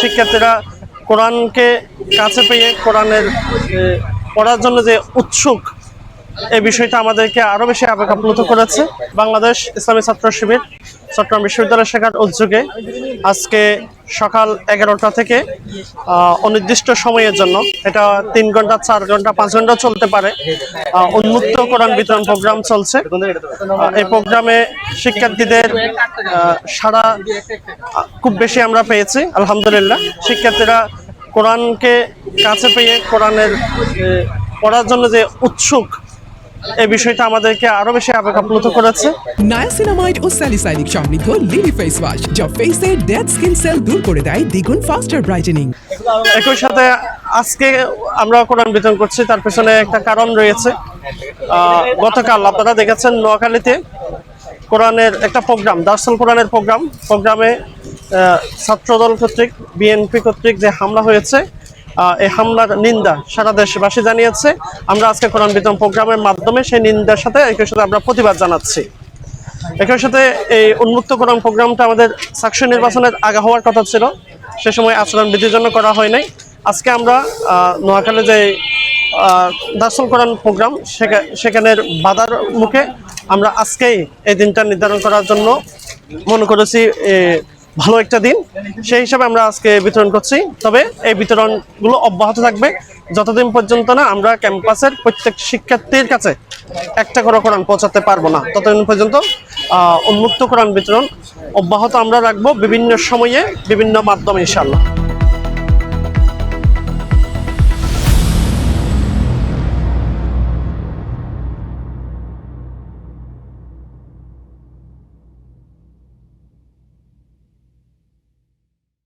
শিক্ষার্থীরা কোরআনকে কাছে পেয়ে কোরআনের পড়ার জন্য যে উৎসুক এই বিষয়টা আমাদেরকে আরও বেশি আবেগ আপ্লুত করেছে বাংলাদেশ ইসলামী ছাত্র শিবির চট্টগ্রাম বিশ্ববিদ্যালয় শেখার উদ্যোগে। আজকে সকাল এগারোটা থেকে অনির্দিষ্ট সময়ের জন্য। এটা তিন ঘণ্টা, চার ঘণ্টা, পাঁচ ঘণ্টা চলতে পারে। উন্মুক্ত কোরআন বিতরণ প্রোগ্রাম চলছে। এই প্রোগ্রামে শিক্ষার্থীদের সারা খুব বেশি আমরা পেয়েছি, আলহামদুলিল্লাহ। শিক্ষার্থীরা কোরআনকে কাছে পেয়ে কোরআনের পড়ার জন্য যে উৎসুক এই বিষয়টা আমাদেরকে আরও বেশি করেছে। নায়াসিনামাইড ও স্যালিসাইনিক সমৃদ্ধ লিলি ফেস ওয়াশ যা ফেসের ডেড স্কিন সেল দূর করে দেয় দ্বিগুণ ফাস্টার ব্রাইটেনিং একই সাথে আজকে আমরা কোরআন বিতরণ করছি তার পেছনে একটা কারণ রয়েছে। আহ, গতকাল আপনারা দেখেছেন নোয়াখালীতে কোরআনের একটা প্রোগ্রাম দার্সুল কোরআনের প্রোগ্রাম। প্রোগ্রামে ছাত্রদল কর্তৃক বিএনপি কর্তৃক যে হামলা হয়েছে এই হামলার নিন্দা সারা দেশবাসী জানিয়েছে। আমরা আজকে কোরআন বিতরণ প্রোগ্রামের মাধ্যমে সেই নিন্দার সাথে একই সাথে আমরা প্রতিবাদ জানাচ্ছি। একই সাথে এই উন্মুক্ত কোরআন প্রোগ্রামটা আমাদের সাকশন নির্বাচনের আগা হওয়ার কথা ছিল। সে সময় আচরণ বিধির জন্য করা হয় নাই। আজকে আমরা নোয়াখালী যে আহ, দার্সুল কোরআন প্রোগ্রাম সেখা- সেখানের বাধার মুখে আমরা আজকেই এই দিনটা নির্ধারণ করার জন্য মনে করেছি ভালো একটা দিন। সেই হিসাবে আমরা আজকে বিতরণ করছি। তবে এই বিতরণগুলো অব্যাহত থাকবে। যতদিন পর্যন্ত না আমরা ক্যাম্পাসের প্রত্যেক শিক্ষার্থীর কাছে একটা করে কোরআন পৌঁছাতে পারব না, ততদিন পর্যন্ত উন্মুক্ত কোরআন বিতরণ অব্যাহত আমরা রাখব বিভিন্ন সময়ে, বিভিন্ন মাধ্যমে ইনশাল্লাহ